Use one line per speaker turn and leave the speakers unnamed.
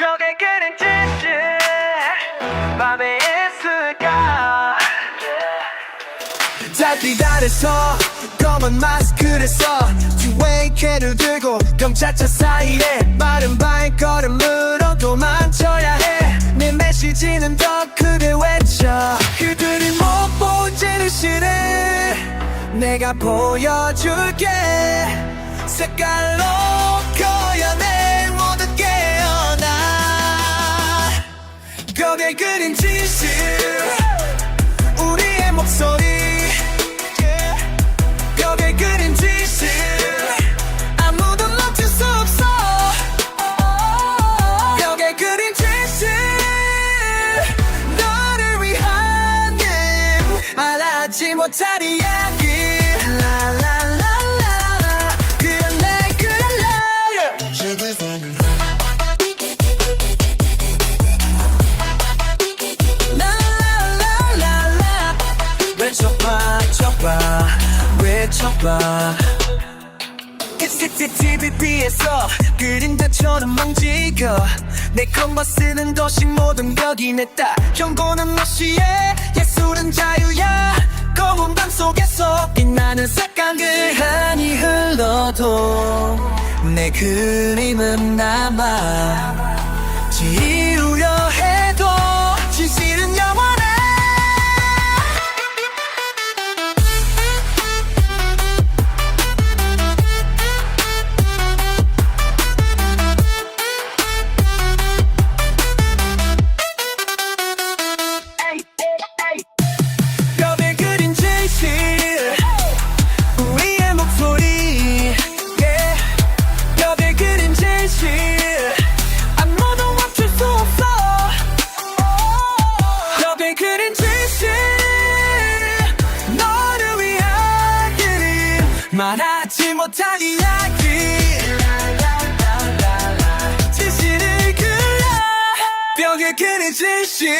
벽에 그린 짓을 밤에 있을까?
달빛 아래서 검은 마스크를 써. 주웨이캐를 들고 경찰차 사이에 빠른 발걸음으로 도망쳐야 해내 메시지는 더 크게 외쳐. 그들이 못 보지는 시를 내가 보여줄게. 색깔로 못할 이야기. 그린 듯처럼 망지고 내 컨버스는 도시 모든 벽이 냈다. 경고는 무시해 예술은 자유야 검은 밤 속에서 빛나는 색감들 한이 흘러도 내 그림은 남아 지우려 해도 못할 이야기. 진실을 그려. 벽에 그린 진실